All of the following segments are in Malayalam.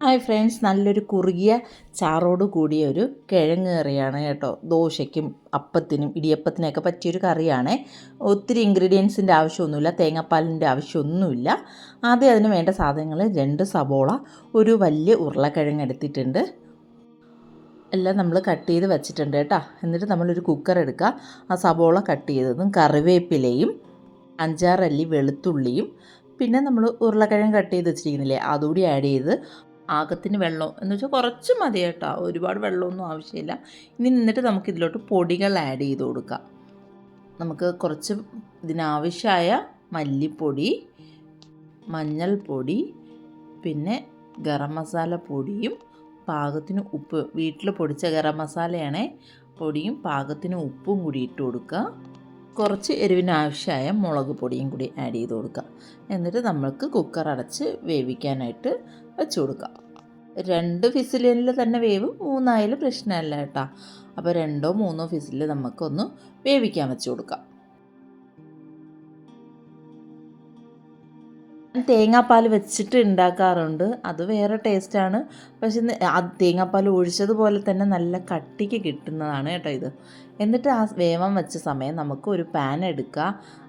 ഹായ് ഫ്രണ്ട്സ് നല്ലൊരു കുറുകിയ ചാറോട് കൂടിയ ഒരു കിഴങ്ങ് കറിയാണ് കേട്ടോ. ദോശയ്ക്കും അപ്പത്തിനും ഇടിയപ്പത്തിനൊക്കെ പറ്റിയൊരു കറിയാണ്. ഒത്തിരി ഇൻഗ്രീഡിയൻസിന്റെ ആവശ്യമൊന്നുമില്ല തേങ്ങാപ്പാലിന്റെ ആവശ്യമൊന്നുമില്ല. ആദ്യം അതിന് വേണ്ട സാധനങ്ങൾ രണ്ട് സബോള ഒരു വലിയ ഉരുളക്കിഴങ്ങ് എടുത്തിട്ടുണ്ട്. എല്ലാം നമ്മൾ കട്ട് ചെയ്ത് വെച്ചിട്ടുണ്ട് കേട്ടോ. എന്നിട്ട് നമ്മളൊരു കുക്കർ എടുക്കുക. ആ സബോള കട്ട് ചെയ്തതും കറിവേപ്പിലയും അഞ്ചാറല്ലി വെളുത്തുള്ളിയും പിന്നെ നമ്മൾ ഉരുളക്കിഴങ്ങ് കട്ട് ചെയ്ത് വെച്ചിരിക്കുന്നില്ലേ അതുകൂടി ആഡ് ചെയ്ത് ആകത്തിന് വെള്ളം എന്ന് വെച്ചാൽ കുറച്ച് മതി കേട്ടോ. ഒരുപാട് വെള്ളമൊന്നും ആവശ്യമില്ല. ഇനി നിന്നിട്ട് നമുക്ക് ഇതിലോട്ട് പൊടികൾ ആഡ് ചെയ്ത് കൊടുക്കാം. നമുക്ക് കുറച്ച് ഇതിനാവശ്യമായ മല്ലിപ്പൊടി മഞ്ഞൾപ്പൊടി പിന്നെ ഗരം മസാല പൊടിയും പാകത്തിന് ഉപ്പ് വീട്ടിൽ പൊടിച്ച ഗരം മസാലയാണേ പൊടിയും പാകത്തിന് ഉപ്പും കൂടി ഇട്ട് കൊടുക്കുക. കുറച്ച് എരിവിനാവശ്യമായ മുളക് പൊടിയും കൂടി ആഡ് ചെയ്ത് കൊടുക്കുക. എന്നിട്ട് നമ്മൾക്ക് കുക്കർ അടച്ച് വേവിക്കാനായിട്ട് വെച്ച് കൊടുക്കുക. രണ്ട് ഫിസിലിൽ തന്നെ വേവും മൂന്നായാലും പ്രശ്നമല്ല കേട്ടോ. അപ്പോൾ രണ്ടോ മൂന്നോ ഫിസിൽ നമുക്കൊന്ന് വേവിക്കാൻ വെച്ച് കൊടുക്കാം. തേങ്ങാപ്പാൽ വെച്ചിട്ട് ഉണ്ടാക്കാറുണ്ട് അത് വേറെ ടേസ്റ്റാണ് പക്ഷെ ആ തേങ്ങാപ്പാൽ ഒഴിച്ചതുപോലെ തന്നെ നല്ല കട്ടിക്ക് കിട്ടുന്നതാണ് കേട്ടോ ഇത്. എന്നിട്ട് ആ വേവാൻ വെച്ച സമയം നമുക്ക് ഒരു പാൻ എടുക്കുക.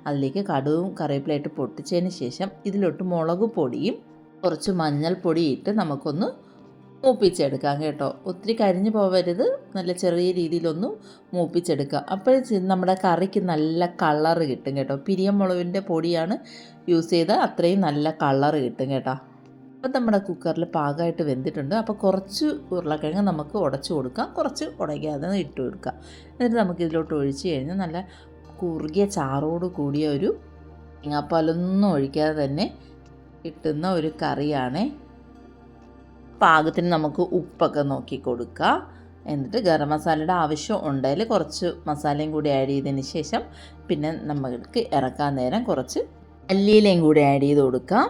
അതിലേക്ക് കടുവും കറിവേപ്പിലായിട്ട് പൊട്ടിച്ചതിന് ശേഷം ഇതിലോട്ട് മുളക് പൊടിയും കുറച്ച് മഞ്ഞൾപ്പൊടി ഇട്ട് നമുക്കൊന്ന് മൂപ്പിച്ചെടുക്കാം കേട്ടോ. ഒത്തിരി കരിഞ്ഞു പോവരുത്. നല്ല ചെറിയ രീതിയിലൊന്ന് മൂപ്പിച്ചെടുക്കുക അപ്പോൾ നമ്മുടെ കറിക്ക് നല്ല കളറ് കിട്ടും കേട്ടോ. പിരിയമുളകിന്റെ പൊടിയാണ് യൂസ് ചെയ്ത് അത്രയും നല്ല കളറ് കിട്ടും കേട്ടോ. അപ്പം നമ്മുടെ കുക്കറിൽ പാകമായിട്ട് വെന്തിട്ടുണ്ട്. അപ്പോൾ കുറച്ച് ഉരുളക്കിഴങ്ങ് നമുക്ക് ഉടച്ചു കൊടുക്കാം. കുറച്ച് ഉടയ്ക്കാതെ ഇട്ട് കൊടുക്കാം. എന്നിട്ട് നമുക്ക് ഇതിലോട്ട് ഒഴിച്ച് കഴിഞ്ഞാൽ നല്ല കുറുകിയ ചാറോട് കൂടിയ ഒരു തേങ്ങാപ്പാലൊന്നും ഒഴിക്കാതെ തന്നെ കിട്ടുന്ന ഒരു കറിയാണ്. പാകത്തിന് നമുക്ക് ഉപ്പൊക്കെ നോക്കി കൊടുക്കുക എന്നിട്ട് ഗരം മസാലയുടെ ആവശ്യം ഉണ്ടെങ്കിൽ കുറച്ച് മസാലയും കൂടി ആഡ് ചെയ്തതിന് ശേഷം പിന്നെ നമ്മൾക്ക് ഇറക്കാൻ നേരം കുറച്ച് മല്ലിയിലയും കൂടി ആഡ് ചെയ്ത് കൊടുക്കാം.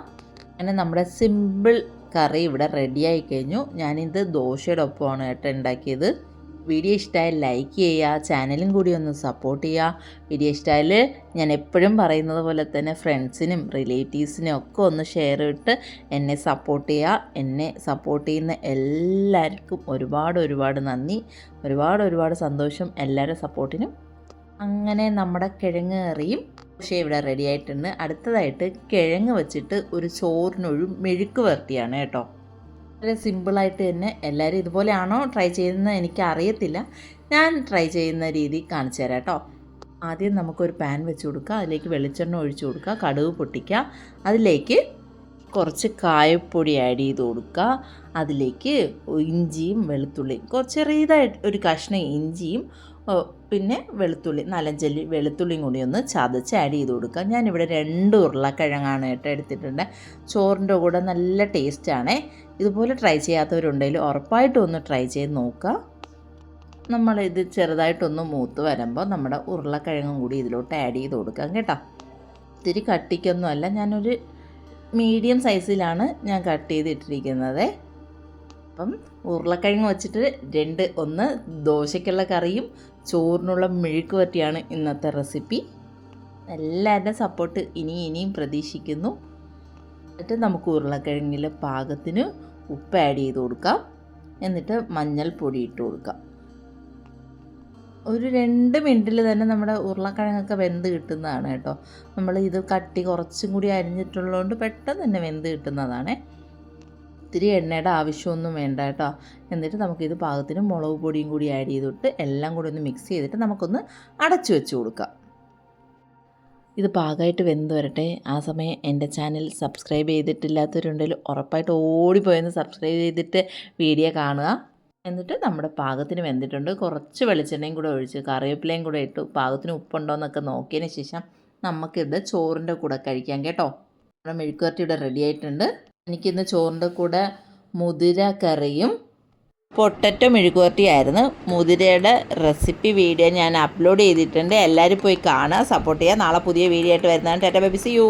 അങ്ങനെ നമ്മുടെ സിമ്പിൾ കറി ഇവിടെ റെഡിയായി കഴിഞ്ഞു. ഞാനിത് ദോശയുടെ ഒപ്പമാണ് കേട്ടോ ഉണ്ടാക്കിയത്. വീഡിയോ ഇഷ്ടമായി ലൈക്ക് ചെയ്യുക ചാനലും കൂടി ഒന്ന് സപ്പോർട്ട് ചെയ്യുക. വീഡിയോ ഇഷ്ടമായാൽ ഞാൻ എപ്പോഴും പറയുന്നത് പോലെ തന്നെ ഫ്രണ്ട്സിനും റിലേറ്റീവ്സിനും ഒക്കെ ഒന്ന് ഷെയർ ഇട്ട് എന്നെ സപ്പോർട്ട് ചെയ്യുക. എന്നെ സപ്പോർട്ട് ചെയ്യുന്ന എല്ലാവർക്കും ഒരുപാട് ഒരുപാട് നന്ദി. ഒരുപാട് ഒരുപാട് സന്തോഷം എല്ലാവരുടെ സപ്പോർട്ടിനും അങ്ങനെ നമ്മുടെ കിഴങ്ങ് കറിയും പക്ഷേ ഇവിടെ റെഡി ആയിട്ടുണ്ട്. അടുത്തതായിട്ട് കിഴങ്ങ് വെച്ചിട്ട് ഒരു ചോറിനൊഴും മെഴുക്ക് വരട്ടിയാണ് കേട്ടോ. വളരെ സിമ്പിളായിട്ട് തന്നെ എല്ലാവരും ഇതുപോലെയാണോ ട്രൈ ചെയ്യുന്നത് എനിക്ക് അറിയത്തില്ല ഞാൻ ട്രൈ ചെയ്യുന്ന രീതി കാണിച്ചു തരാം കേട്ടോ. ആദ്യം നമുക്കൊരു പാൻ വെച്ച് കൊടുക്കുക. അതിലേക്ക് വെളിച്ചെണ്ണ ഒഴിച്ചു കൊടുക്കുക. കടുക് പൊട്ടിക്കുക. അതിലേക്ക് കുറച്ച് കായപ്പൊടി ആഡ് ചെയ്ത് കൊടുക്കുക. അതിലേക്ക് ഇഞ്ചിയും വെളുത്തുള്ളിയും കുറച്ച് ചെറിയതായിട്ട് ഒരു കഷ്ണം ഇഞ്ചിയും പിന്നെ വെളുത്തുള്ളി നാലഞ്ചല്ലി വെളുത്തുള്ളിയും കൂടി ഒന്ന് ചതച്ച് ആഡ് ചെയ്ത് കൊടുക്കുക. ഞാനിവിടെ രണ്ട് ഉരുളക്കിഴങ്ങാണ് കേട്ടോ എടുത്തിട്ടുണ്ട്. ചോറിന്റെ കൂടെ നല്ല ടേസ്റ്റാണ്. ഇതുപോലെ ട്രൈ ചെയ്യാത്തവരുണ്ടെങ്കിൽ ഉറപ്പായിട്ടും ഒന്ന് ട്രൈ ചെയ്ത് നോക്കുക. നമ്മളിത് ചെറുതായിട്ടൊന്ന് മൂത്ത് വരുമ്പോൾ നമ്മുടെ ഉരുളക്കിഴങ്ങും കൂടി ഇതിലോട്ട് ആഡ് ചെയ്ത് കൊടുക്കാം കേട്ടോ. ഇത്തിരി കട്ടിക്കൊന്നുമല്ല ഞാനൊരു മീഡിയം സൈസിലാണ് ഞാൻ കട്ട് ചെയ്തിട്ടിരിക്കുന്നത് അപ്പം ഉരുളക്കിഴങ്ങ് വെച്ചിട്ട് രണ്ട് ഒന്ന് ദോശയ്ക്കുള്ള കറിയും ചോറിനുള്ള മെഴുക്ക് പറ്റിയാണ് ഇന്നത്തെ റെസിപ്പി എല്ലാവരുടെ സപ്പോർട്ട് ഇനി ഇനിയും പ്രതീക്ഷിക്കുന്നു. എന്നിട്ട് നമുക്ക് ഉരുളക്കിഴങ്ങിൽ പാകത്തിന് ഉപ്പ് ആഡ് ചെയ്ത് കൊടുക്കാം. എന്നിട്ട് മഞ്ഞൾപ്പൊടി ഇട്ട് കൊടുക്കാം. ഒരു രണ്ട് മിനിറ്റിൽ തന്നെ നമ്മുടെ ഉരുളക്കിഴങ്ങൊക്കെ വെന്ത് കിട്ടുന്നതാണ് കേട്ടോ. നമ്മൾ ഇത് കട്ടി കുറച്ചും കൂടി അരിഞ്ഞിട്ടുള്ളതുകൊണ്ട് പെട്ടെന്ന് തന്നെ വെന്ത് കിട്ടുന്നതാണ്. ഒത്തിരി എണ്ണയുടെ ആവശ്യമൊന്നും വേണ്ട കേട്ടോ. എന്നിട്ട് നമുക്കിത് പാകത്തിന് മുളക് പൊടിയും കൂടി ആഡ് ചെയ്തിട്ട് എല്ലാം കൂടി ഒന്ന് മിക്സ് ചെയ്തിട്ട് നമുക്കൊന്ന് അടച്ചു വെച്ച് കൊടുക്കാം. ഇത് പാകമായിട്ട് വെന്ത് വരട്ടെ. ആ സമയം എന്റെ ചാനൽ സബ്സ്ക്രൈബ് ചെയ്തിട്ടില്ലാത്തവരുണ്ടെങ്കിൽ ഉറപ്പായിട്ട് ഓടിപ്പോയെന്ന് സബ്സ്ക്രൈബ് ചെയ്തിട്ട് വീഡിയോ കാണുക. എന്നിട്ട് നമ്മുടെ പാകത്തിന് വെന്തിട്ടുണ്ട്. കുറച്ച് വെളിച്ചെണ്ണയും കൂടെ ഒഴിച്ച് കറിവേപ്പിലയും കൂടെ ഇട്ടു. പാകത്തിന് ഉപ്പുണ്ടോ എന്നൊക്കെ നോക്കിയതിന് ശേഷം നമുക്കിത് ചോറിന്റെ കൂടെ കഴിക്കാം കേട്ടോ. നമ്മുടെ മെഴുക്കുവരട്ടി ഇവിടെ റെഡി ആയിട്ടുണ്ട്. എനിക്കിന്ന് ചോറിന്റെ കൂടെ മുതിര കറിയും പൊട്ടറ്റോ മെഴുകുവരട്ടിയായിരുന്നു മുതിരയുടെ റെസിപ്പി വീഡിയോ ഞാൻ അപ്ലോഡ് ചെയ്തിട്ടുണ്ട്. എല്ലാവരും പോയി കാണുക സപ്പോർട്ട് ചെയ്യുക. നാളെ പുതിയ വീഡിയോ ആയിട്ട് വരുന്നതാണ്. Tata baby see you.